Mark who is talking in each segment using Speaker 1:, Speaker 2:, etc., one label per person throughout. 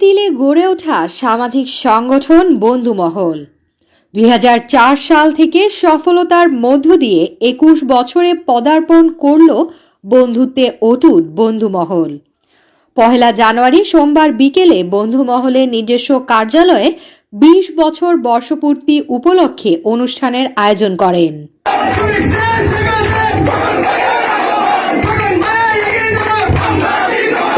Speaker 1: তিলে গড়ে ওঠা সামাজিক সংগঠন বন্ধুমহল। দুই সাল থেকে সফলতার মধ্য দিয়ে একুশ বছরে পদার্পণ করল বন্ধুত্বে অটুট বন্ধুমহল। পহেলা জানুয়ারি সোমবার বিকেলে বন্ধুমহলের নিজস্ব কার্যালয়ে বিশ বছর বর্ষপূর্তি উপলক্ষে অনুষ্ঠানের আয়োজন করেন।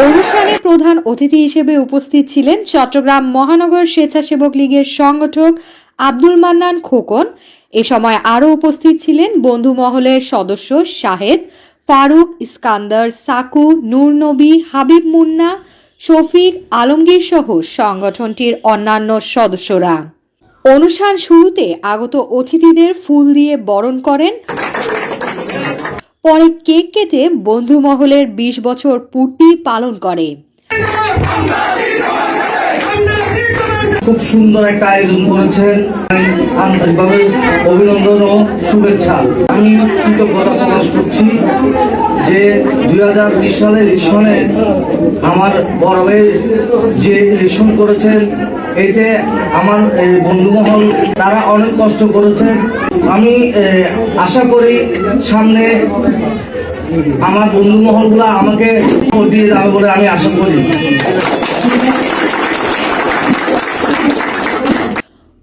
Speaker 1: অনুষ্ঠানে প্রধান অতিথি হিসেবে উপস্থিত ছিলেন চট্টগ্রাম মহানগর স্বেচ্ছাসেবক লীগের সংগঠক আব্দুল মান্নান খোকন। এ সময় আরও উপস্থিত ছিলেন বন্ধু মহলের সদস্য শাহেদ ফারুক, ইস্কান্দার সাকু নূরনবী হাবিব মুন্না, শফিক আলমগীর সহ সংগঠনটির অন্যান্য সদস্যরা। অনুষ্ঠান শুরুতে আগত অতিথিদের ফুল দিয়ে বরণ করেন। পরে কেক কেটে বন্ধু মহলের বিশ বছর পূর্তি পালন করে।
Speaker 2: খুব সুন্দর একটা আয়োজন করেছেন। আন্তরিকভাবে অভিনন্দন ও শুভেচ্ছা। আমি কৃতজ্ঞতা প্রকাশ করছি যে দুই হাজার বিশ সালের ইলেকশনে আমার বড় যে ইলেকশন করেছেন, এতে আমার বন্ধুমহল তারা অনেক কষ্ট করেছেন। আমি আশা করি সামনে আমার বন্ধু মহলগুলা আমাকে দিয়ে যাবে বলে আমি আশা করি।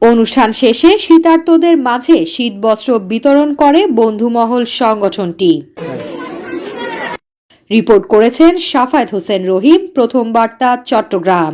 Speaker 1: অনুষ্ঠান শেষে শীতার্তদের মাঝে শীতবস্ত্র বিতরণ করে বন্ধুমহল সংগঠনটি। রিপোর্ট করেছেন সাফায়েত হোসেন রহিম, প্রথম বার্তা চট্টগ্রাম।